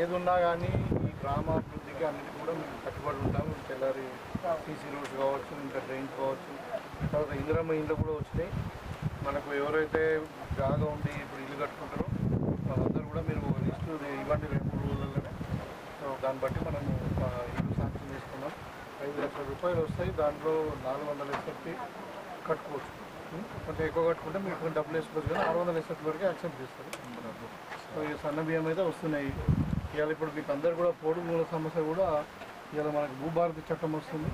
ఏది ఉన్నా కానీ ఈ గ్రామాభివృద్ధికి అన్నిటి కూడా మేము కట్టుబడి ఉంటాం తెల్లారి సీసీ రోడ్స్ కావచ్చు ఇంకా డ్రైన్స్ కావచ్చు తర్వాత ఇందిరమ్మ ఇండ్లు కూడా వచ్చినాయి. మనకు ఎవరైతే జాగా ఉండి ఇప్పుడు ఇల్లు కట్టుకుంటారో వాళ్ళందరూ కూడా మీరు లిస్టు ఇవ్వండి రెండు మూడు రోజుల్లోనే. సో దాన్ని బట్టి మనము ఇల్లు శాంక్షన్ చేసుకున్నాం. ఐదు లక్షల రూపాయలు వస్తాయి. దాంట్లో నాలుగు వందల ఎస్ఎఫ్టీ కట్టుకోవచ్చు? కొంచెం ఎక్కువ కట్టుకుంటే మీకు కొంచెం డబ్బులు వేసుకోవచ్చు కానీ ఆరు వందల ఎస్ఎఫ్టీ వరకు యాక్సెప్ట్ చేస్తారు. సో ఈ సన్న బియ్యం అయితే వస్తున్నాయి. ఇవాళ ఇప్పుడు మీకు అందరు కూడా పోడు మూల సమస్య కూడా ఇవాళ మనకు భూభారతి చట్టం వస్తుంది.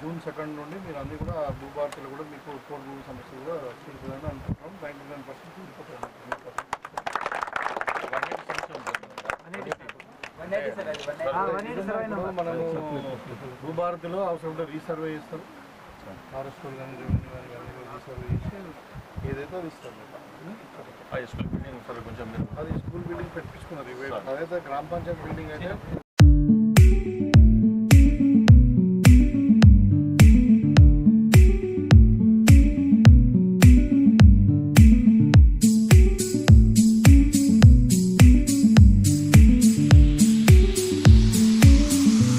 జూన్ సెకండ్ నుండి మీరు అన్ని కూడా భూభారతిలో కూడా మీకు పోడు భూమి సమస్య కూడా తీరుతుందని అనుకుంటున్నాం నైంటీ నైన్ పర్సెంట్ తీరిపోతుంది. మనము భూభారతిలో అవసరం రీసర్వే చేస్తారు ఫారెస్ట్ వాళ్ళు కానీ రెవెన్యూ కానీ కానీ రీసర్వే చేసి ఏదైతే అది ఇస్తారు. ఆ స్కూల్ బిల్డింగ్ సార్ కొంచెం మీరు అది స్కూల్ బిల్డింగ్ పెట్టించుకున్నారు అదైతే గ్రామ పంచాయతీ బిల్డింగ్ అయితే